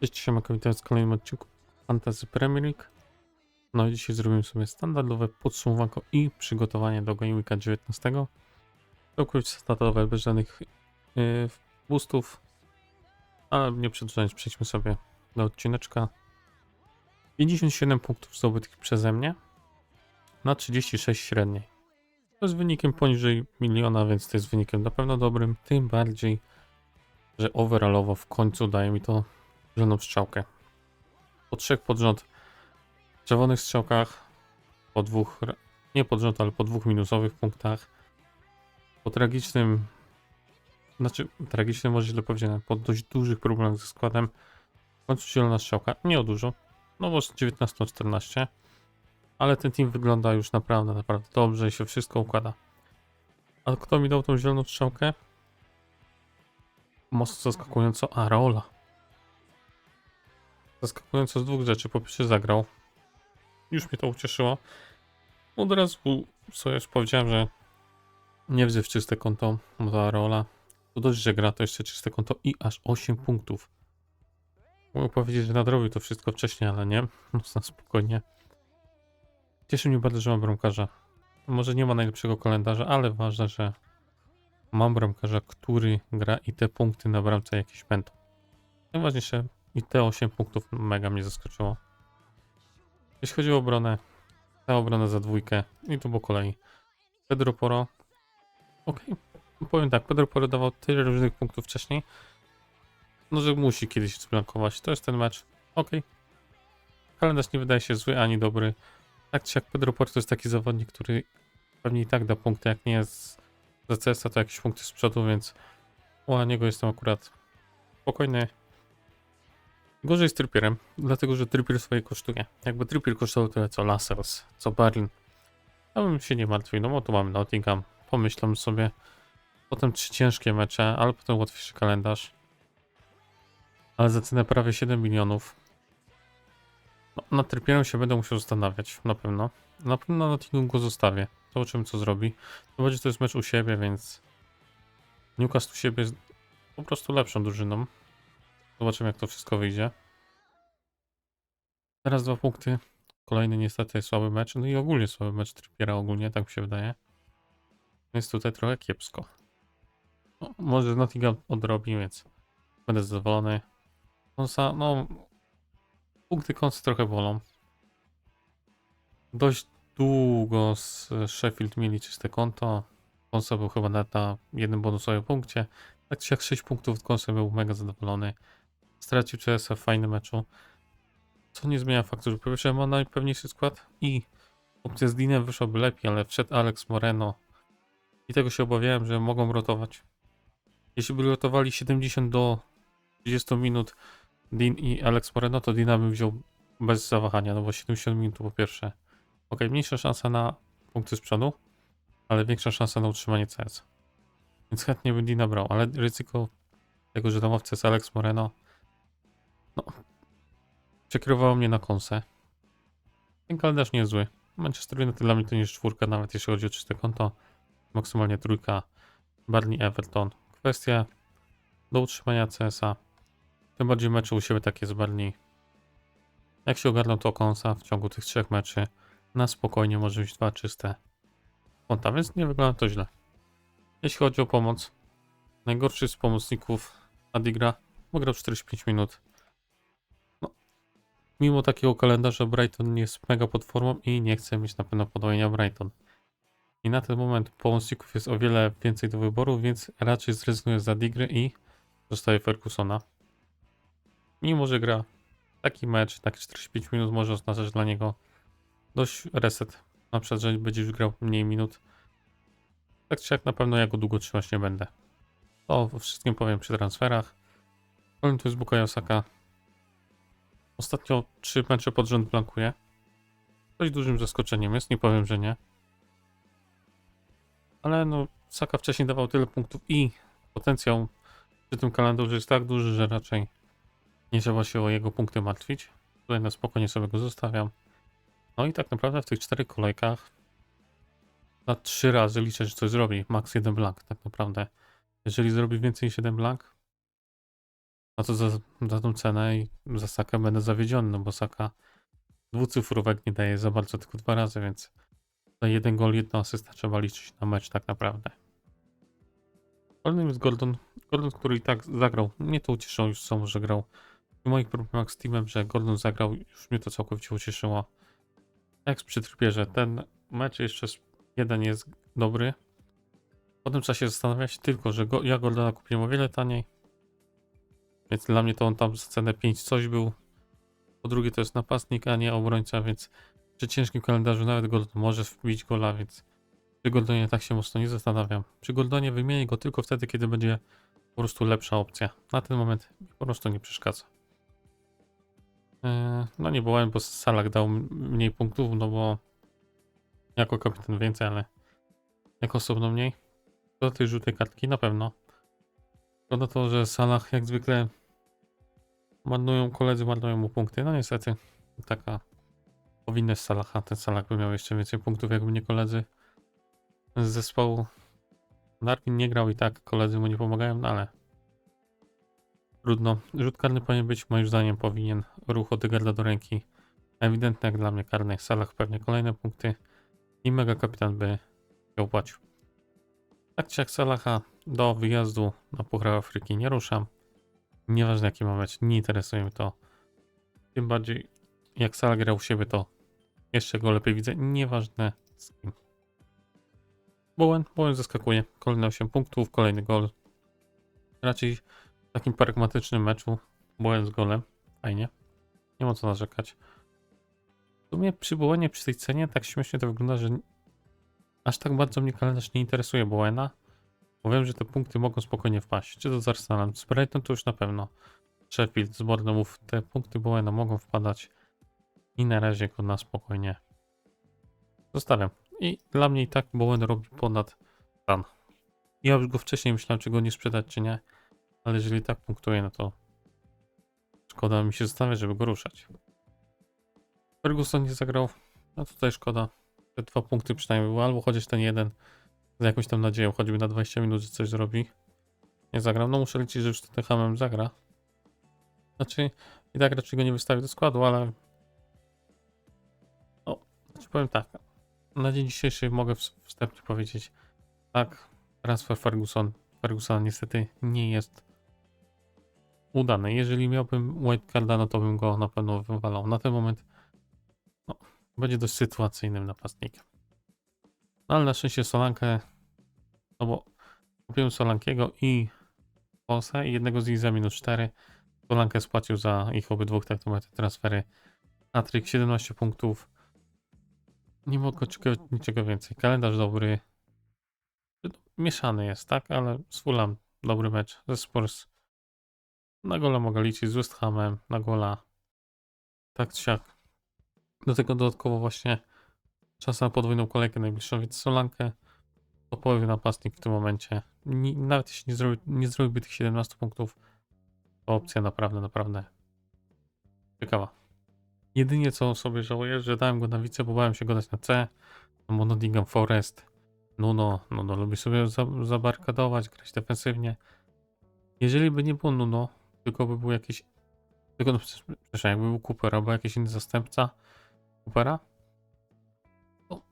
Cześć, siema, witam w kolejnym odcinku Fantasy Premier League. No i dzisiaj zrobimy sobie standardowe podsumowanko i przygotowanie do Game Weeka 19. Całkowicie standardowe, bez żadnych yy, boostów. Ale nie przedłużając, przejdźmy sobie do odcineczka. 57 punktów zdobytych przeze mnie na 36 średniej. To jest wynikiem poniżej miliona, więc to jest wynikiem na pewno dobrym. Tym bardziej, że overallowo w końcu daje mi to zieloną strzałkę. Po trzech pod rząd czerwonych strzałkach, po dwóch, nie pod rząd, ale po dwóch minusowych punktach, po tragicznym, znaczy tragicznym może źle powiedziane, po dość dużych problemach ze składem, w końcu zielona strzałka, nie o dużo, no bo z 19-14, ale ten team wygląda już naprawdę, naprawdę dobrze i się wszystko układa. A kto mi dał tą zieloną strzałkę? Mocno zaskakująco Areola zaskakująco z dwóch rzeczy. Po pierwsze zagrał. Już mnie to ucieszyło. Od razu sobie już powiedziałem, że nie wzyw czyste konto za rola. To dość, że gra to jeszcze czyste konto i aż 8 punktów. Mogę powiedzieć, że nadrobił to wszystko wcześniej, ale nie. No na spokojnie. Cieszy mnie bardzo, że mam bramkarza. Może nie ma najlepszego kalendarza, ale ważne, że mam bramkarza, który gra i te punkty na bramce jakieś będą. Najważniejsze i te 8 punktów mega mnie zaskoczyło. Jeśli chodzi o obronę, ta obrona za dwójkę i tu po kolei. Pedro Poro. Okej, powiem tak, Pedro Poro dawał tyle różnych punktów wcześniej, no że musi kiedyś zblankować. To jest ten mecz. Okej. Kalendarz nie wydaje się zły ani dobry. Tak czy jak Pedro Poro to jest taki zawodnik, który pewnie i tak da punkty, jak nie jest za CS, to jakieś punkty z przodu, więc o niego jestem akurat spokojny. Gorzej z Trippierem, dlatego że Trippier swoje kosztuje. Jakby Trippier kosztował tyle co Lasers, co Berlin, ja bym się nie martwił, no bo tu mamy Nottingham, pomyślam sobie. Potem trzy ciężkie mecze, ale potem łatwiejszy kalendarz. Ale za cenę prawie 7 milionów. No, nad Trippierem się będę musiał zastanawiać, na pewno. Na pewno Nottingham go zostawię. Zobaczymy co zrobi. To będzie to jest mecz u siebie, więc Newcastle u siebie jest po prostu lepszą drużyną. Zobaczymy, jak to wszystko wyjdzie. Teraz dwa punkty. Kolejny niestety słaby mecz. No i ogólnie słaby mecz Trippiera ogólnie, tak mi się wydaje. Jest tutaj trochę kiepsko. No, może Nottingham odrobi, więc będę zadowolony. Konsa, no... Punkty Konsy trochę bolą. Dość długo z Sheffield mieli czyste konto. Konsa był chyba na jednym bonusowym punkcie. Tak czy jak 6 punktów Konsa był mega zadowolony. Stracił CS w fajnym meczu. Co nie zmienia faktu, że po pierwsze ma najpewniejszy skład i opcja z Dinem wyszłaby lepiej, ale wszedł Alex Moreno. I tego się obawiałem, że mogą rotować. Jeśli by rotowali 70 do 30 minut Dean i Alex Moreno, to Dina bym wziął bez zawahania, no bo 70 minut po pierwsze. Ok, mniejsza szansa na punkty z przodu, ale większa szansa na utrzymanie CS. Więc chętnie bym Dina brał, ale ryzyko tego, że domowcy jest Alex Moreno, no, przekierowało mnie na kąsę. Ten kalendarz nie jest zły. Manchester United dla mnie to nie jest czwórka, nawet jeśli chodzi o czyste konto. Maksymalnie trójka. Barney Everton. Kwestia do utrzymania CS-a. Tym bardziej mecze u siebie takie z Barney. Jak się ogarną to kąsa w ciągu tych trzech meczy, na spokojnie może być dwa czyste konta, więc nie wygląda to źle. Jeśli chodzi o pomoc, najgorszy z pomocników Adigra grał 45 minut. Mimo takiego kalendarza Brighton jest mega pod formą i nie chce mieć na pewno podwojenia Brighton. I na ten moment pomocników jest o wiele więcej do wyboru, więc raczej zrezygnuję z Adigry i zostaje Fergusona. Mimo, że gra taki mecz, tak 45 minut może oznaczać dla niego dość reset. Na przykład, że będzie już grał mniej minut. Tak czy jak na pewno ja go długo trzymać nie będę. To o wszystkim powiem przy transferach. Powiem to jest Bukayo. Ostatnio trzy mecze pod rząd blankuje. Dość dużym zaskoczeniem jest, nie powiem, że nie. Ale no, Saka wcześniej dawał tyle punktów i potencjał przy tym kalendarzu jest tak duży, że raczej nie trzeba się o jego punkty martwić. Tutaj na spokojnie sobie go zostawiam. No i tak naprawdę w tych czterech kolejkach na trzy razy liczę, że coś zrobi. Max jeden blank tak naprawdę. Jeżeli zrobi więcej niż jeden blank, a to za, za tą cenę i za Saka będę zawiedziony, no bo Saka dwucyfrówek nie daje za bardzo, tylko dwa razy, więc za jeden gol, jedna asysta trzeba liczyć na mecz tak naprawdę. Kolejnym jest Gordon, Gordon, który i tak zagrał. Mnie to ucieszyło już samo, że grał. W moich problemach z teamem, że Gordon zagrał, już mnie to całkowicie ucieszyło. Jak przy Trypierze, ten mecz jeszcze jeden jest dobry. Potem trzeba się zastanawiać tylko, że go, ja Gordona kupiłem o wiele taniej. Więc dla mnie to on tam za cenę 5 coś był. Po drugie to jest napastnik, a nie obrońca, więc przy ciężkim kalendarzu nawet Gordon może wbić gola, więc przy Gordonie tak się mocno nie zastanawiam. Przy Gordonie wymienię go tylko wtedy, kiedy będzie po prostu lepsza opcja. Na ten moment po prostu nie przeszkadza. Eee, No nie byłem, bo Salak dał mniej punktów, no bo jako kapitan więcej, ale jako osobno mniej. Do tej żółtej kartki na pewno. Szkoda to, że Salah jak zwykle marnują, koledzy marnują mu punkty. No niestety, taka powinność Salaha. Ten Salah by miał jeszcze więcej punktów, jakby nie koledzy z zespołu. Darwin nie grał i tak koledzy mu nie pomagają, no ale trudno. Rzut karny powinien być, moim zdaniem powinien ruch Odegarda do ręki. Ewidentny jak dla mnie karny. Salah pewnie kolejne punkty i mega kapitan by się opłacił. Tak czy jak Salaha do wyjazdu na Puchar Afryki nie ruszam. Nieważne jaki ma mecz, nie interesuje mnie to. Tym bardziej jak Salah grał u siebie to jeszcze go lepiej widzę. Nieważne z kim. Bowen, Bowen zaskakuje. Kolejne 8 punktów, kolejny gol. Raczej w takim pragmatycznym meczu Bowen z golem. Fajnie. Nie ma co narzekać. W sumie przy Bowenie, przy tej cenie, tak śmiesznie to wygląda, że aż tak bardzo mnie kalendarz nie interesuje Bowena. Bo wiem, że te punkty mogą spokojnie wpaść. Czy to z Arsenalem, z Brighton to już na pewno. Sheffield, z Bournemouth, te punkty Bowena mogą wpadać. I na razie go na spokojnie zostawiam. I dla mnie i tak Bowen robi ponad stan. Ja już go wcześniej myślałem, czy go nie sprzedać, czy nie. Ale jeżeli tak punktuje, no to szkoda mi się zastanawiać, żeby go ruszać. Ferguson nie zagrał. No tutaj szkoda. Te dwa punkty przynajmniej były, albo chociaż ten jeden z jakąś tam nadzieją, choćby na 20 minut, że coś zrobi. Nie zagram. No muszę liczyć, że już ten hamem zagra. Znaczy, i tak raczej go nie wystawię do składu, ale... No, znaczy powiem tak. Na dzień dzisiejszy mogę wstępnie powiedzieć, tak, transfer Ferguson, Ferguson niestety nie jest udany. Jeżeli miałbym wildcarda, no to bym go na pewno wywalał. Na ten moment no, będzie dość sytuacyjnym napastnikiem. No ale na szczęście Solankę, no bo kupiłem Solankiego i Polsa i jednego z nich za minus 4. Solankę spłacił za ich obydwóch tak to te transfery. Atryk 17 punktów. Nie mogę oczekiwać niczego więcej. Kalendarz dobry. Mieszany jest, tak? Ale z Fulham dobry mecz. Ze Spurs na gola mogę liczyć. Z West Hamem na gola. Tak czy siak. Do tego dodatkowo właśnie czas na podwójną kolejkę najbliższą, więc Solankę topowy napastnik w tym momencie. Ni- nawet jeśli nie, zrobi, nie zrobiłby tych 17 punktów, to opcja naprawdę, naprawdę ciekawa. Jedynie co sobie żałuję, że dałem go na wice, bo bałem się go dać na C. Bo Nottingham Forest, Nuno, Nuno lubi sobie za, zabarkadować, grać defensywnie. Jeżeli by nie było Nuno, tylko by był jakiś, tylko no, przepraszam, jakby był Cooper albo jakiś inny zastępca Coopera,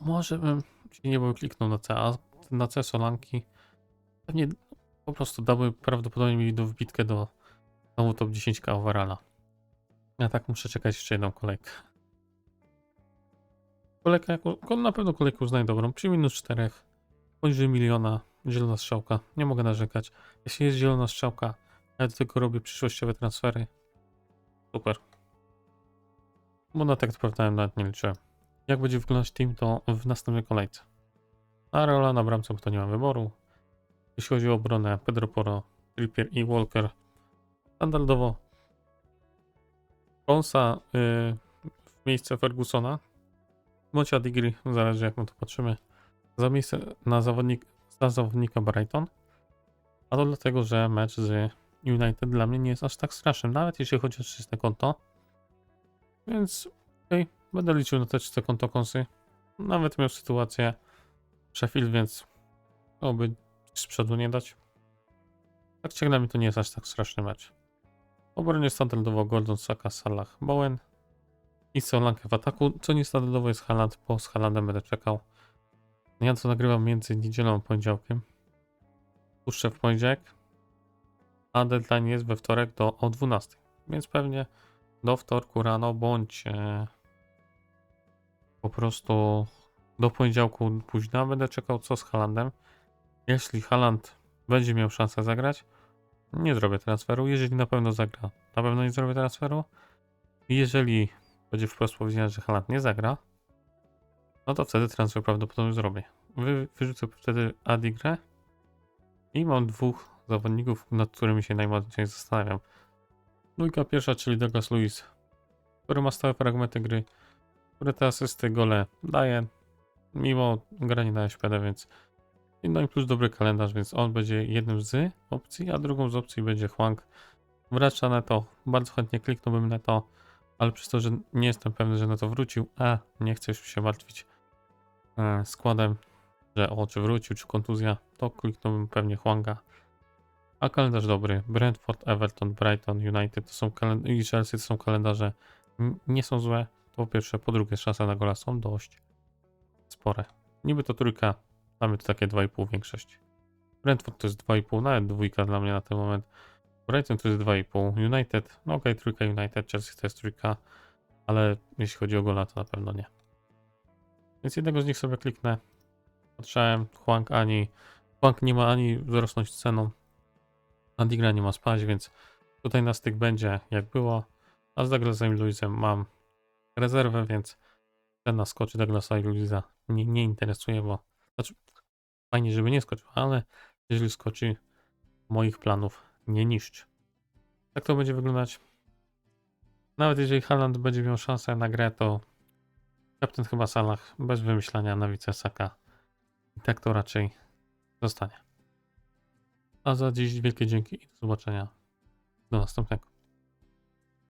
może bym się nie był kliknął na C, a na C Solanki pewnie po prostu dałby prawdopodobnie mi do wbitkę do znowu top 10 overalla. Ja tak muszę czekać jeszcze jedną kolejkę. Kolejka, jako, na pewno kolejkę uznaję dobrą. Przy minus 4, poniżej miliona, zielona strzałka. Nie mogę narzekać. Jeśli jest zielona strzałka, ja do tego robię przyszłościowe transfery. Super. Bo na tak naprawdę nawet nie liczyłem. Jak będzie wyglądać team, to w następnej kolejce. A rola na bramce, bo to nie ma wyboru. Jeśli chodzi o obronę, Pedro Poro, Trippier i Walker. Standardowo Konsa y, w miejsce Fergusona. Bądź Adigri, zależy jak na to patrzymy. Za miejsce na, zawodnik, za zawodnika Brighton. A to dlatego, że mecz z United dla mnie nie jest aż tak straszny, nawet jeśli chodzi o czyste konto. Więc okej, będę liczył na te czyste konto konsy. Nawet miał sytuację Sheffield, więc oby z przodu nie dać. Tak mnie to nie jest aż tak straszny mecz. Obronie standardowo Gordon, Saka, Salah, Bowen i Solankę w ataku, co niestandardowo jest Haaland, bo z Haalandem będę czekał. Ja to nagrywam między niedzielą a poniedziałkiem. Puszczę w poniedziałek, a deadline jest we wtorek do o 12. Więc pewnie do wtorku rano bądź e, po prostu do poniedziałku późna będę czekał co z Haalandem. Jeśli Haaland będzie miał szansę zagrać, nie zrobię transferu. Jeżeli na pewno zagra, na pewno nie zrobię transferu. Jeżeli będzie wprost powiedziane, że Haaland nie zagra, no to wtedy transfer prawdopodobnie zrobię. Wy, wyrzucę wtedy Adi grę i mam dwóch zawodników, nad którymi się najmocniej zastanawiam. Dwójka pierwsza, czyli Douglas Lewis, który ma stałe fragmenty gry, które te asysty, gole daje, mimo grania na SPD, więc no i plus dobry kalendarz, więc on będzie jednym z opcji, a drugą z opcji będzie Hwang. Wraca Neto, bardzo chętnie kliknąłbym Neto, ale przez to, że nie jestem pewny, że Neto wrócił, a nie chcę już się martwić e, składem, że o, czy wrócił, czy kontuzja, to kliknąłbym pewnie Hwanga. A kalendarz dobry. Brentford, Everton, Brighton, United to są i Chelsea to są kalendarze nie są złe. Po pierwsze, po drugie, szanse na gola są dość spore. Niby to trójka, mamy tu takie 2,5 większość. Brentford to jest 2,5, nawet dwójka dla mnie na ten moment. Brighton to jest 2,5. United, no okej, trójka United, Chelsea to jest trójka, ale jeśli chodzi o gola, to na pewno nie. Więc jednego z nich sobie kliknę. Patrzałem, Hwang ani. Hwang nie ma ani wzrosnąć ceną, a Digra nie ma spać, więc tutaj na styk będzie jak było. A z Douglasem i Luizem mam rezerwę, więc cena skoczy Douglasa i Luiza nie, nie interesuje, bo znaczy fajnie, żeby nie skoczył, ale jeżeli skoczy, moich planów nie niszczy. Tak to będzie wyglądać. Nawet jeżeli Haaland będzie miał szansę na grę, to kapten chyba Salah bez wymyślania na wice Saka. I tak to raczej zostanie. A za dziś wielkie dzięki i do zobaczenia. Do następnego.